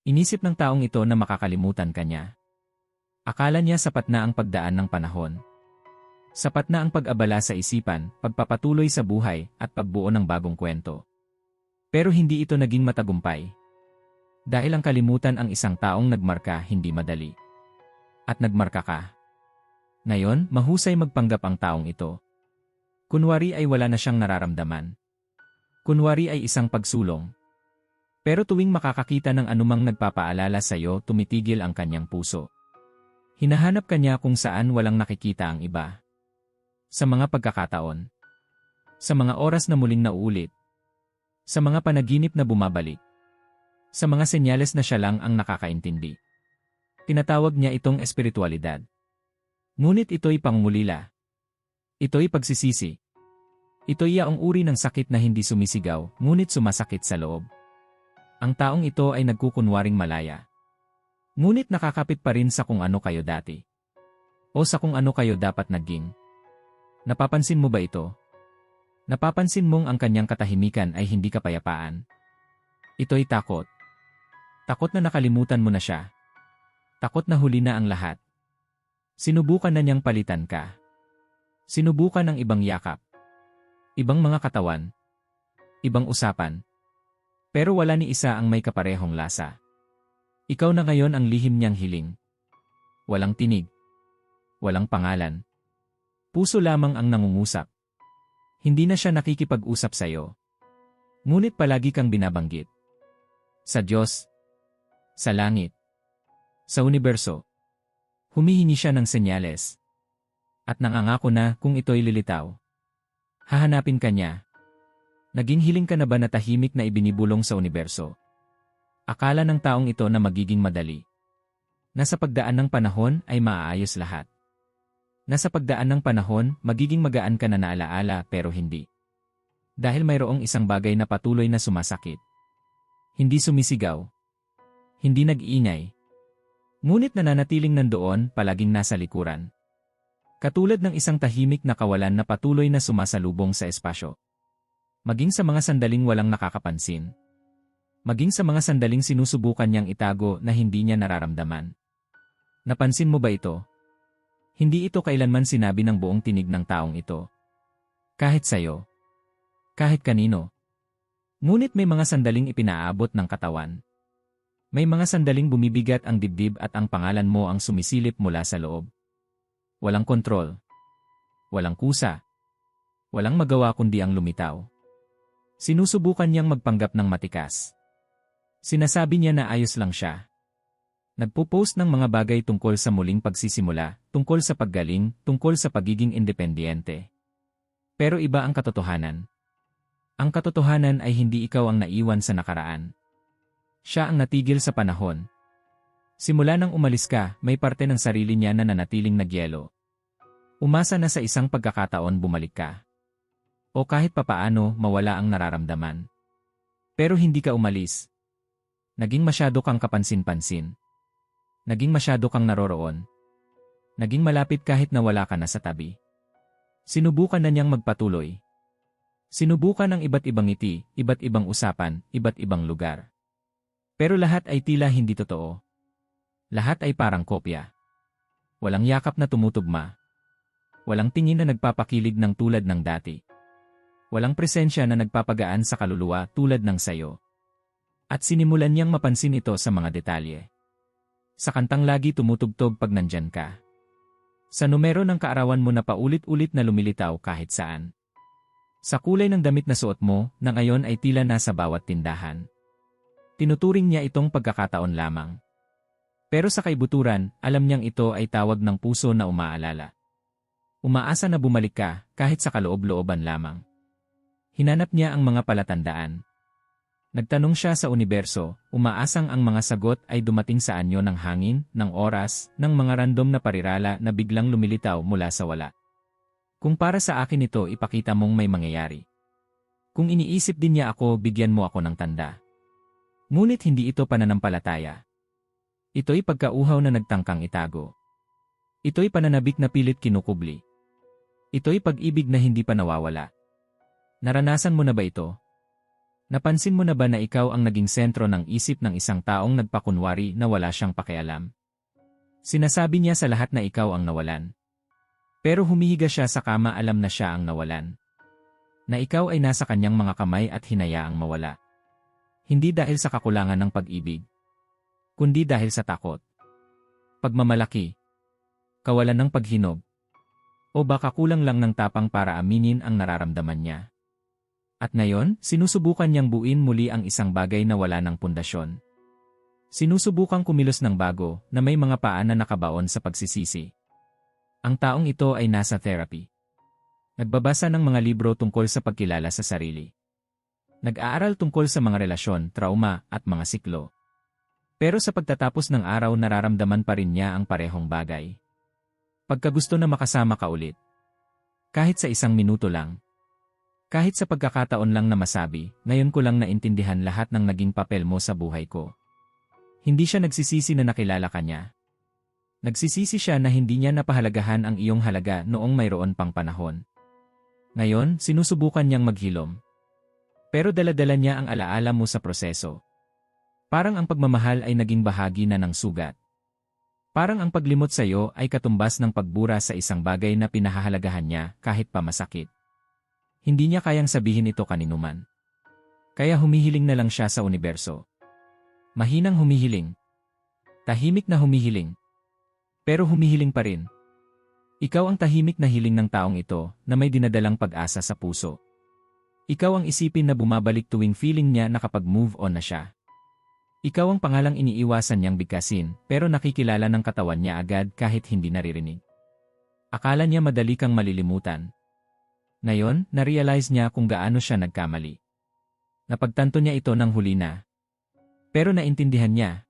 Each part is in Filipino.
Inisip ng taong ito na makakalimutan kanya. Akala niya sapat na ang pagdaan ng panahon. Sapat na ang pag-abala sa isipan, pagpapatuloy sa buhay, at pagbuo ng bagong kwento. Pero hindi ito naging matagumpay. Dahil ang kalimutan ang isang taong nagmarka hindi madali. At nagmarka ka. Ngayon, mahusay magpanggap ang taong ito. Kunwari ay wala na siyang nararamdaman. Kunwari ay isang pagsulong. Pero tuwing makakakita ng anumang nagpapaalala sa iyo, tumitigil ang kanyang puso. Hinahanap kanya kung saan walang nakikita ang iba. Sa mga pagkakataon. Sa mga oras na muling nauulit. Sa mga panaginip na bumabalik. Sa mga senyales na siya lang ang nakakaintindi. Tinatawag niya itong espiritualidad. Ngunit ito'y pangungulila. Ito'y pagsisisi. Ito'y yaong uri ng sakit na hindi sumisigaw, ngunit sumasakit sa loob. Ang taong ito ay nagkukunwaring malaya. Ngunit nakakapit pa rin sa kung ano kayo dati. O sa kung ano kayo dapat naging. Napapansin mo ba ito? Napapansin mong ang kanyang katahimikan ay hindi kapayapaan. Ito'y takot. Takot na nakalimutan mo na siya. Takot na huli na ang lahat. Sinubukan na niyang palitan ka. Sinubukan ng ibang yakap. Ibang mga katawan. Ibang usapan. Pero wala ni isa ang may kaparehong lasa. Ikaw na ngayon ang lihim niyang hiling. Walang tinig. Walang pangalan. Puso lamang ang nangungusap. Hindi na siya nakikipag-usap sa iyo. Ngunit palagi kang binabanggit. Sa Diyos, sa langit, sa universo. Humihingi siya ng senyales. At nangangako na kung ito'y lilitaw. Hahanapin ka niya. Naging hiling ka na ba na tahimik na ibinibulong sa universo? Akala ng taong ito na magiging madali. Nasa pagdaan ng panahon ay maaayos lahat. Nasa pagdaan ng panahon, magiging magaan ka na naalaala pero hindi. Dahil mayroong isang bagay na patuloy na sumasakit. Hindi sumisigaw, hindi nag-iingay. Ngunit nananatiling nandoon, palaging nasa likuran. Katulad ng isang tahimik na kawalan na patuloy na sumasalubong sa espasyo. Maging sa mga sandaling walang nakakapansin. Maging sa mga sandaling sinusubukan niyang itago na hindi niya nararamdaman. Napansin mo ba ito? Hindi ito kailanman sinabi ng buong tinig ng taong ito. Kahit sayo. Kahit kanino. Ngunit may mga sandaling ipinaabot ng katawan. May mga sandaling bumibigat ang dibdib at ang pangalan mo ang sumisilip mula sa loob. Walang kontrol. Walang kusa. Walang magawa kundi ang lumitaw. Sinusubukan niyang magpanggap ng matikas. Sinasabi niya na ayos lang siya. Nagpo-post ng mga bagay tungkol sa muling pagsisimula, tungkol sa paggaling, tungkol sa pagiging independyente. Pero iba ang katotohanan. Ang katotohanan ay hindi ikaw ang naiwan sa nakaraan. Siya ang natigil sa panahon. Simula nang umalis ka, may parte ng sarili niya na nanatiling nagyelo. Umasa na sa isang pagkakataon bumalik ka. O kahit papaano, mawala ang nararamdaman. Pero hindi ka umalis. Naging masyado kang kapansin-pansin. Naging masyado kang naroroon. Naging malapit kahit na wala ka na sa tabi. Sinubukan na niyang magpatuloy. Sinubukan ng iba't ibang ngiti, iba't ibang usapan, iba't ibang lugar. Pero lahat ay tila hindi totoo. Lahat ay parang kopya. Walang yakap na tumutugma. Walang tingin na nagpapakilig ng tulad ng dati. Walang presensya na nagpapagaan sa kaluluwa tulad ng sayo. At sinimulan niyang mapansin ito sa mga detalye. Sa kantang lagi tumutugtog pag nandyan ka. Sa numero ng kaarawan mo na paulit-ulit na lumilitaw kahit saan. Sa kulay ng damit na suot mo na ngayon ay tila nasa bawat tindahan. Tinuturing niya itong pagkakataon lamang. Pero sa kaibuturan, alam niyang ito ay tawag ng puso na umaalala. Umaasa na bumalik ka kahit sa kaloob-looban lamang. Hinanap niya ang mga palatandaan. Nagtanong siya sa universo, umaasang ang mga sagot ay dumating sa anyo ng hangin, ng oras, ng mga random na parirala na biglang lumilitaw mula sa wala. Kung para sa akin ito ipakita mong may mangyayari. Kung iniisip din niya ako, bigyan mo ako ng tanda. Ngunit hindi ito pananampalataya. Ito'y pagkauhaw na nagtangkang itago. Ito'y pananabik na pilit kinukubli. Ito'y pag-ibig na hindi pa nawawala. Naranasan mo na ba ito? Napansin mo na ba na ikaw ang naging sentro ng isip ng isang taong nagpakunwari na wala siyang pakialam? Sinasabi niya sa lahat na ikaw ang nawalan. Pero humihiga siya sa kama alam na siya ang nawalan. Na ikaw ay nasa kanyang mga kamay at hinayaang mawala. Hindi dahil sa kakulangan ng pag-ibig, kundi dahil sa takot. Pagmamalaki, kawalan ng paghinog, o baka kulang lang ng tapang para aminin ang nararamdaman niya. At ngayon, sinusubukan niyang buuin muli ang isang bagay na wala ng pundasyon. Sinusubukang kumilos ng bago na may mga paa na nakabaon sa pagsisisi. Ang taong ito ay nasa therapy. Nagbabasa ng mga libro tungkol sa pagkilala sa sarili. Nag-aaral tungkol sa mga relasyon, trauma, at mga siklo. Pero sa pagtatapos ng araw nararamdaman pa rin niya ang parehong bagay. Pagkagusto na makasama ka ulit. Kahit sa isang minuto lang. Kahit sa pagkakataon lang na masabi, ngayon ko lang naintindihan lahat ng naging papel mo sa buhay ko. Hindi siya nagsisisi na nakilala ka niya. Nagsisisi siya na hindi niya napahalagahan ang iyong halaga noong mayroon pang panahon. Ngayon, sinusubukan niyang maghilom. Pero daladala niya ang alaala mo sa proseso. Parang ang pagmamahal ay naging bahagi na ng sugat. Parang ang paglimot sa iyo ay katumbas ng pagbura sa isang bagay na pinahahalagahan niya kahit pa masakit. Hindi niya kayang sabihin ito kaninuman. Kaya humihiling na lang siya sa universo. Mahinang humihiling. Tahimik na humihiling. Pero humihiling pa rin. Ikaw ang tahimik na hiling ng taong ito na may dinadalang pag-asa sa puso. Ikaw ang isipin na bumabalik tuwing feeling niya na kapag move on na siya. Ikaw ang pangalang iniiwasan niyang bigkasin pero nakikilala ng katawan niya agad kahit hindi naririnig. Akala niya madali kang malilimutan ngayon, na-realize niya kung gaano siya nagkamali. Napagtanto niya ito ng huli na. Pero naintindihan niya.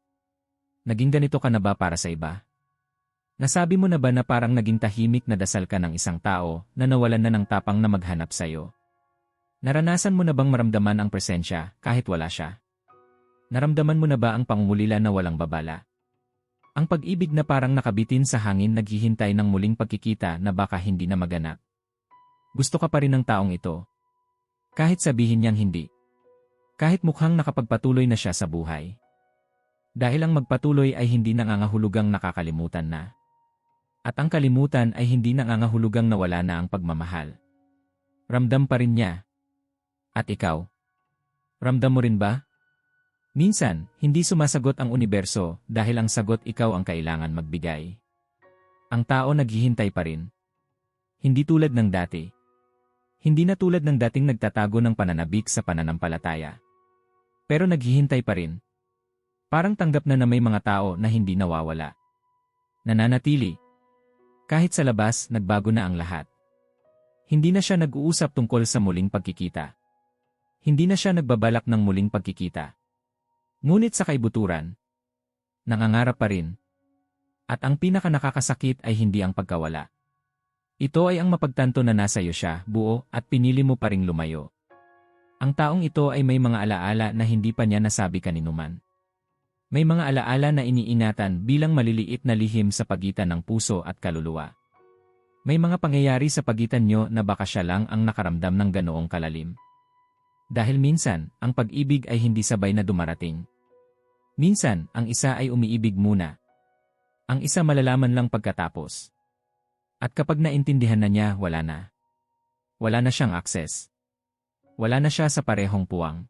Naging ganito ka na ba para sa iba? Nasabi mo na ba na parang naging tahimik na dasal ka ng isang tao na nawalan na ng tapang na maghanap sa'yo? Naranasan mo na bang maramdaman ang presensya kahit wala siya? Naramdaman mo na ba ang pangungulila na walang babala? Ang pag-ibig na parang nakabitin sa hangin naghihintay ng muling pagkikita na baka hindi na maganap. Gusto ka pa rin ng taong ito. Kahit sabihin niyang hindi. Kahit mukhang nakapagpatuloy na siya sa buhay. Dahil ang magpatuloy ay hindi nangangahulugang nakakalimutan na. At ang kalimutan ay hindi nangangahulugang nawala na ang pagmamahal. Ramdam pa rin niya. At ikaw? Ramdam mo rin ba? Minsan, hindi sumasagot ang universo dahil ang sagot ikaw ang kailangan magbigay. Ang tao naghihintay pa rin. Hindi tulad ng dati. Hindi na tulad ng dating nagtatago ng pananabik sa pananampalataya. Pero naghihintay pa rin. Parang tanggap na na may mga tao na hindi nawawala. Nananatili. Kahit sa labas, nagbago na ang lahat. Hindi na siya nag-uusap tungkol sa muling pagkikita. Hindi na siya nagbabalak ng muling pagkikita. Ngunit sa kaibuturan, nangangarap pa rin. At ang pinaka nakakasakit ay hindi ang pagkawala. Ito ay ang mapagtanto na nasa iyo siya, buo, at pinili mo pa ring lumayo. Ang taong ito ay may mga alaala na hindi pa niya nasabi kaninuman. May mga alaala na iniinatan bilang maliliit na lihim sa pagitan ng puso at kaluluwa. May mga pangyayari sa pagitan nyo na baka siya lang ang nakaramdam ng ganoong kalalim. Dahil minsan, ang pag-ibig ay hindi sabay na dumarating. Minsan, ang isa ay umiibig muna. Ang isa malalaman lang pagkatapos. At kapag naintindihan na niya, wala na. Wala na siyang access. Wala na siya sa parehong puwang.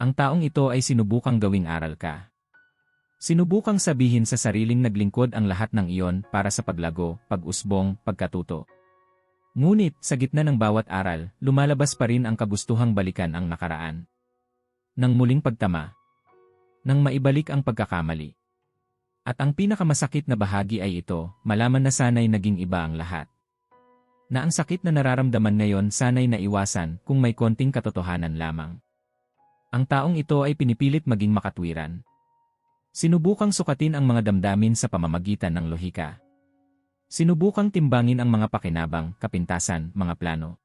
Ang taong ito ay sinubukang gawing aral ka. Sinubukang sabihin sa sariling naglingkod ang lahat ng iyon para sa paglago, pag-usbong, pagkatuto. Ngunit, sa gitna ng bawat aral, lumalabas pa rin ang kagustuhang balikan ang nakaraan. Nang muling pagtama. Nang maibalik ang pagkakamali. At ang pinakamasakit na bahagi ay ito, malaman na sanay naging iba ang lahat. Na ang sakit na nararamdaman ngayon sanay naiwasan kung may konting katotohanan lamang. Ang taong ito ay pinipilit maging makatwiran. Sinubukang sukatin ang mga damdamin sa pamamagitan ng lohika. Sinubukang timbangin ang mga pakinabang, kapintasan, mga plano.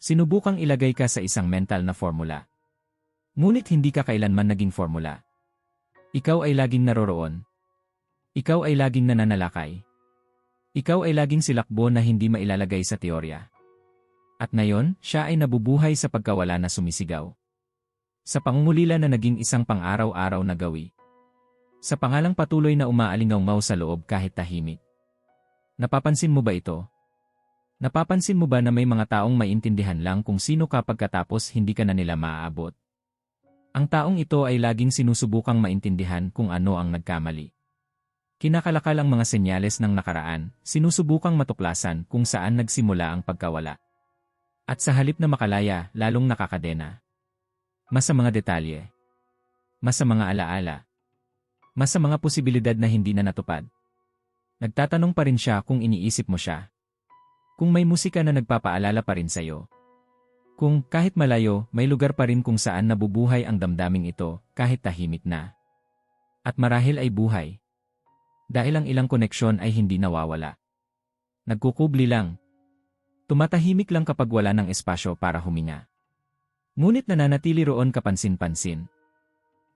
Sinubukang ilagay ka sa isang mental na formula. Ngunit hindi ka kailanman naging formula. Ikaw ay laging naroroon, ikaw ay laging nananalakay. Ikaw ay laging silakbo na hindi mailalagay sa teorya. At ngayon, siya ay nabubuhay sa pagkawala na sumisigaw. Sa pangungulila na naging isang pang-araw-araw na gawi. Sa pangalang patuloy na umaalingaw sa loob kahit tahimik. Napapansin mo ba ito? Napapansin mo ba na may mga taong maintindihan lang kung sino ka pagkatapos hindi ka na nila maaabot? Ang taong ito ay laging sinusubukang maintindihan kung ano ang nagkamali. Kinakalakal ang mga senyales ng nakaraan, sinusubukang matuklasan kung saan nagsimula ang pagkawala. At sa halip na makalaya, lalong nakakadena. Mas sa mga detalye. Mas sa mga alaala. Mas sa mga posibilidad na hindi na natupad. Nagtatanong pa rin siya kung iniisip mo siya. Kung may musika na nagpapaalala pa rin sa'yo. Kung kahit malayo, may lugar pa rin kung saan nabubuhay ang damdaming ito kahit tahimik na. At marahil ay buhay. Dahil ang ilang koneksyon ay hindi nawawala. Nagkukubli lang, Tumatahimik lang kapag wala ng espasyo para huminga. Ngunit nananatili roon kapansin-pansin.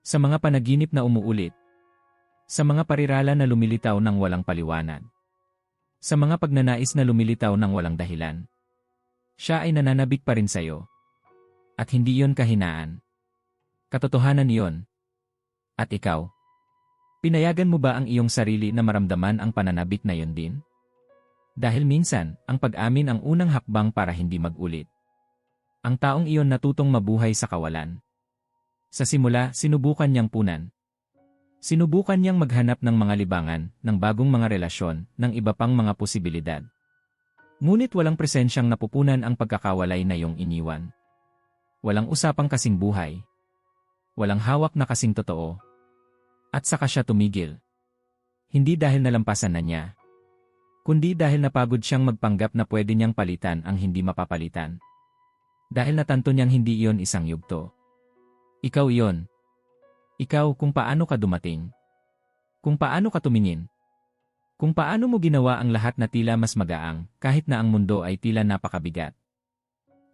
Sa mga panaginip na umuulit. Sa mga parirala na lumilitaw ng walang paliwanag. Sa mga pagnanais na lumilitaw ng walang dahilan. Siya ay nananabik pa rin sa'yo. At hindi yon kahinaan. Katotohanan yon. At ikaw? Pinayagan mo ba ang iyong sarili na maramdaman ang pananabik na yon din? Dahil minsan, ang pag-amin ang unang hakbang para hindi mag-ulit. Ang taong iyon natutong mabuhay sa kawalan. Sa simula, sinubukan niyang punan. Sinubukan niyang maghanap ng mga libangan, ng bagong mga relasyon, ng iba pang mga posibilidad. Ngunit walang presensyang napupunan ang pagkakawalay na iyong iniwan. Walang usapang kasing buhay. Walang hawak na kasing totoo. At saka siya tumigil. Hindi dahil nalampasan na niya, kundi dahil napagod siyang magpanggap na pwede niyang palitan ang hindi mapapalitan. Dahil natanto niyang hindi iyon isang yugto. Ikaw iyon. Ikaw kung paano ka dumating. Kung paano ka tumingin. Kung paano mo ginawa ang lahat na tila mas magaang, kahit na ang mundo ay tila napakabigat.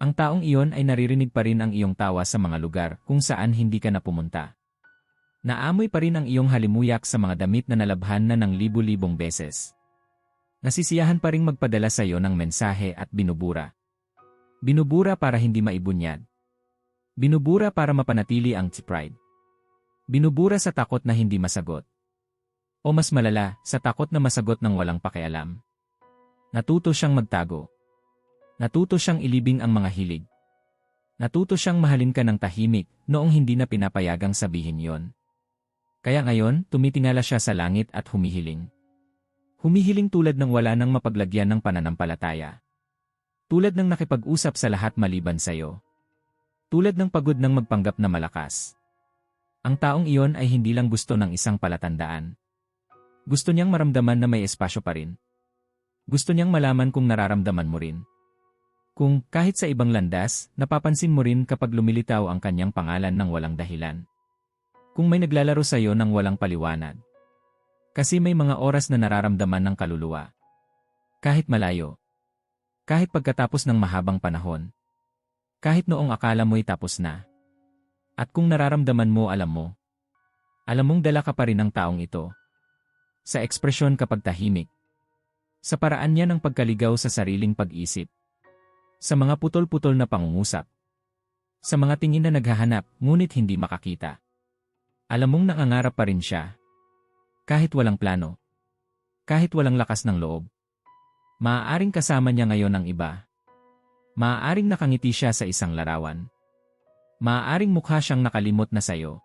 Ang taong iyon ay naririnig pa rin ang iyong tawa sa mga lugar kung saan hindi ka na pumunta. Naamoy pa rin ang iyong halimuyak sa mga damit na nalabhan na ng libu-libong beses. Nasisiyahan pa ring magpadala sa iyo ng mensahe at binubura. Binubura para hindi maibunyad. Binubura para mapanatili ang pride. Binubura sa takot na hindi masagot. O mas malala, sa takot na masagot ng walang pakialam. Natuto siyang magtago. Natuto siyang ilibing ang mga hilig. Natuto siyang mahalin ka ng tahimik noong hindi na pinapayagang sabihin yon. Kaya ngayon, tumitingala siya sa langit at humihiling. Humihiling tulad ng wala nang mapaglagyan ng pananampalataya. Tulad ng nakipag-usap sa lahat maliban sa iyo. Tulad ng pagod ng magpanggap na malakas. Ang taong iyon ay hindi lang gusto ng isang palatandaan. Gusto niyang maramdaman na may espasyo pa rin. Gusto niyang malaman kung nararamdaman mo rin. Kung kahit sa ibang landas, napapansin mo rin kapag lumilitaw ang kanyang pangalan ng walang dahilan. Kung may naglalaro sa iyo ng walang paliwanag. Kasi may mga oras na nararamdaman ng kaluluwa. Kahit malayo. Kahit pagkatapos ng mahabang panahon. Kahit noong akala mo'y tapos na. At kung nararamdaman mo alam mo. Alam mong dala ka pa rin ng taong ito. Sa ekspresyon kapag tahimik. Sa paraan niya ng pagkaligaw sa sariling pag-isip. Sa mga putol-putol na pangungusap. Sa mga tingin na naghahanap ngunit hindi makakita. Alam mong nangangarap pa rin siya kahit walang plano. Kahit walang lakas ng loob. Maaaring kasama niya ngayon ang iba. Maaaring nakangiti siya sa isang larawan. Maaaring mukha siyang nakalimot na sayo.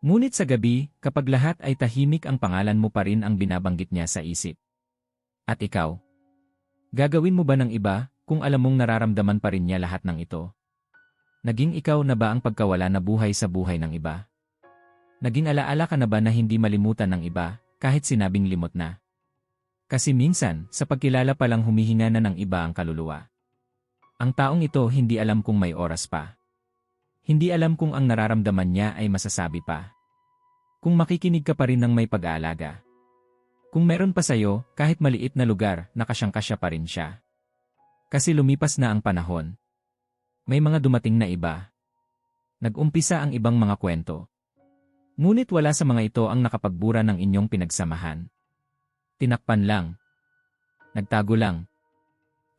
Ngunit sa gabi, kapag lahat ay tahimik ang pangalan mo pa rin ang binabanggit niya sa isip. At ikaw? Gagawin mo ba ng iba kung alam mong nararamdaman pa rin niya lahat ng ito? Naging ikaw na ba ang pagkawala na buhay sa buhay ng iba? Naging alaala ka na ba na hindi malimutan ng iba, kahit sinabing limot na? Kasi minsan, sa pagkilala pa lang humihinga na ng iba ang kaluluwa. Ang taong ito hindi alam kung may oras pa. Hindi alam kung ang nararamdaman niya ay masasabi pa. Kung makikinig ka pa rin ng may pag-aalaga. Kung meron pa sa'yo, kahit maliit na lugar, nakasyangkasya pa rin siya. Kasi lumipas na ang panahon. May mga dumating na iba. Nag-umpisa ang ibang mga kwento. Ngunit wala sa mga ito ang nakapagbura ng inyong pinagsamahan. Tinakpan lang. Nagtago lang.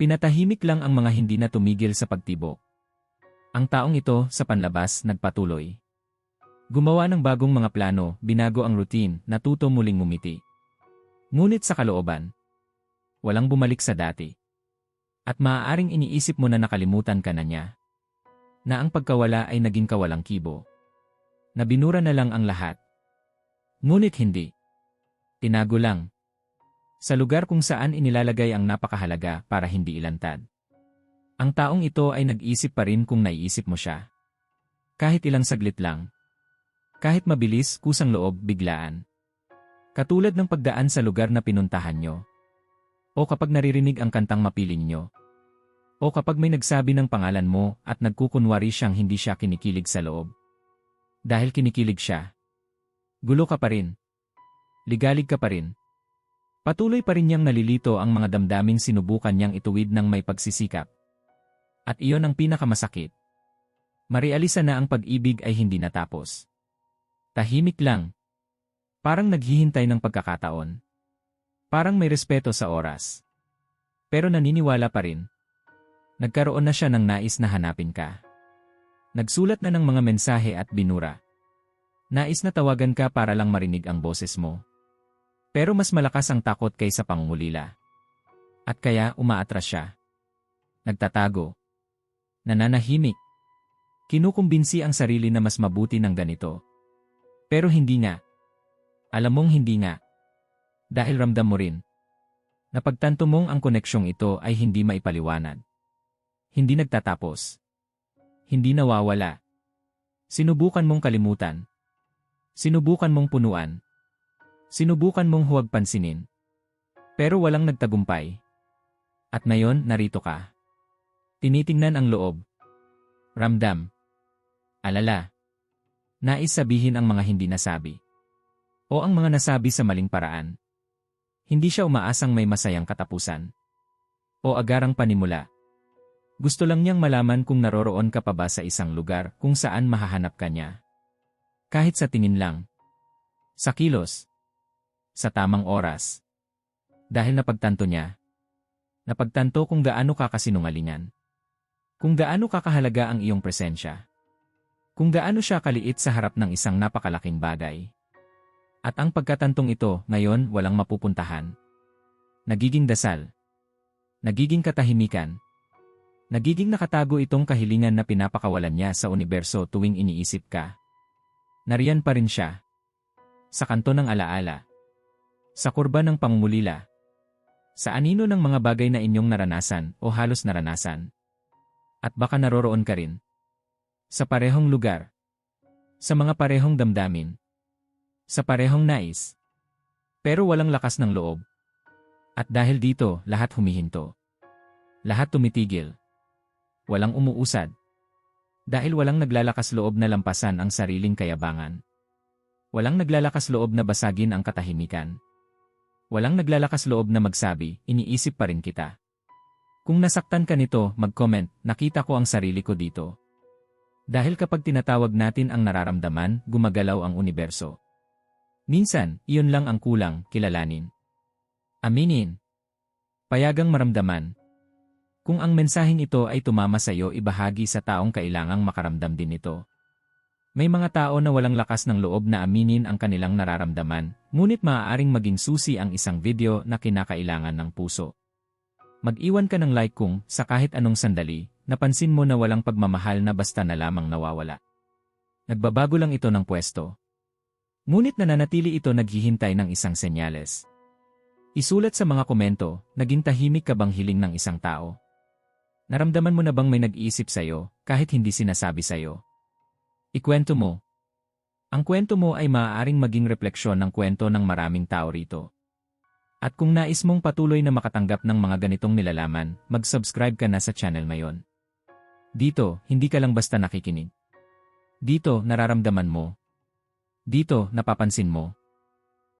Pinatahimik lang ang mga hindi na tumigil sa pagtibok. Ang taong ito sa panlabas nagpatuloy. Gumawa ng bagong mga plano, binago ang routine, natuto muling ngumiti. Ngunit sa kalooban, walang bumalik sa dati. At maaaring iniisip mo na nakalimutan ka na niya. Na ang pagkawala ay naging kawalang kibo. Na binura na lang ang lahat. Ngunit hindi. Tinago lang. Sa lugar kung saan inilalagay ang napakahalaga para hindi ilantad. Ang taong ito ay nag-isip pa rin kung naiisip mo siya. Kahit ilang saglit lang. Kahit mabilis, kusang loob, biglaan. Katulad ng pagdaan sa lugar na pinuntahan nyo. O kapag naririnig ang kantang mapiling nyo. O kapag may nagsabi ng pangalan mo at nagkukunwari siyang hindi siya kinikilig sa loob. Dahil kinikilig siya. Gulo ka pa rin. Ligalig ka pa rin. Patuloy pa rin niyang nalilito ang mga damdaming sinubukan niyang ituwid ng may pagsisikap. At iyon ang pinakamasakit. Marialisa na ang pag-ibig ay hindi natapos. Tahimik lang. Parang naghihintay ng pagkakataon. Parang may respeto sa oras. Pero naniniwala pa rin. Nagkaroon na siya ng nais na hanapin ka. Nagsulat na ng mga mensahe at binura. Nais na tawagan ka para lang marinig ang boses mo. Pero mas malakas ang takot kaysa pangungulila. At kaya umaatras siya. Nagtatago. Nananahimik. Kinukumbinsi ang sarili na mas mabuti ng ganito. Pero hindi nga. Alam mong hindi nga. Dahil ramdam mo rin. Napagtanto mong ang koneksyong ito ay hindi maipaliwanag. Hindi nagtatapos. Hindi nawawala. Sinubukan mong kalimutan. Sinubukan mong punuan. Sinubukan mong huwag pansinin. Pero walang nagtagumpay. At ngayon, narito ka. Tinitingnan ang loob. Ramdam. Alala. Nais sabihin ang mga hindi nasabi. O ang mga nasabi sa maling paraan. Hindi siya umaasang may masayang katapusan. O agarang panimula. Gusto lang niyang malaman kung naroroon ka pa ba sa isang lugar kung saan mahahanap ka niya. Kahit sa tingin lang. Sa kilos. Sa tamang oras. Dahil napagtanto niya. Napagtanto kung gaano ka kasinungalingan. Kung gaano kakahalaga ang iyong presensya. Kung gaano siya kaliit sa harap ng isang napakalaking bagay. At ang pagkatantong ito, ngayon, walang mapupuntahan. Nagiging dasal. Nagiging katahimikan. Nagiging nakatago itong kahilingan na pinapakawalan niya sa universo tuwing iniisip ka. Nariyan pa rin siya. Sa kanto ng alaala. Sa kurba ng pangungulila. Sa anino ng mga bagay na inyong naranasan o halos naranasan. At baka naroroon ka rin. Sa parehong lugar. Sa mga parehong damdamin. Sa parehong nais. Pero walang lakas ng loob. At dahil dito, lahat humihinto. Lahat tumitigil. Walang umuusad. Dahil walang naglalakas loob na lampasan ang sariling kayabangan. Walang naglalakas loob na basagin ang katahimikan. Walang naglalakas loob na magsabi, iniisip pa rin kita. Kung nasaktan ka nito, mag-comment, nakita ko ang sarili ko dito. Dahil kapag tinatawag natin ang nararamdaman, gumagalaw ang universo. Minsan, iyon lang ang kulang, kilalanin. Aminin. Payagang maramdaman. Kung ang mensaheng ito ay tumama sa iyo ibahagi sa taong kailangang makaramdam din ito. May mga tao na walang lakas ng loob na aminin ang kanilang nararamdaman, ngunit maaaring maging susi ang isang video na kinakailangan ng puso. Mag-iwan ka ng like kung, sa kahit anong sandali, napansin mo na walang pagmamahal na basta na lamang nawawala. Nagbabago lang ito ng pwesto. Ngunit nananatili ito naghihintay ng isang senyales. Isulat sa mga komento, naging tahimik ka bang hiling ng isang tao? Naramdaman mo na bang may nag-iisip sa'yo, kahit hindi sinasabi sa'yo? Ikwento mo. Ang kwento mo ay maaaring maging refleksyon ng kwento ng maraming tao rito. At kung nais mong patuloy na makatanggap ng mga ganitong nilalaman, mag-subscribe ka na sa channel ngayon. Dito, hindi ka lang basta nakikinig. Dito, nararamdaman mo, dito, napapansin mo,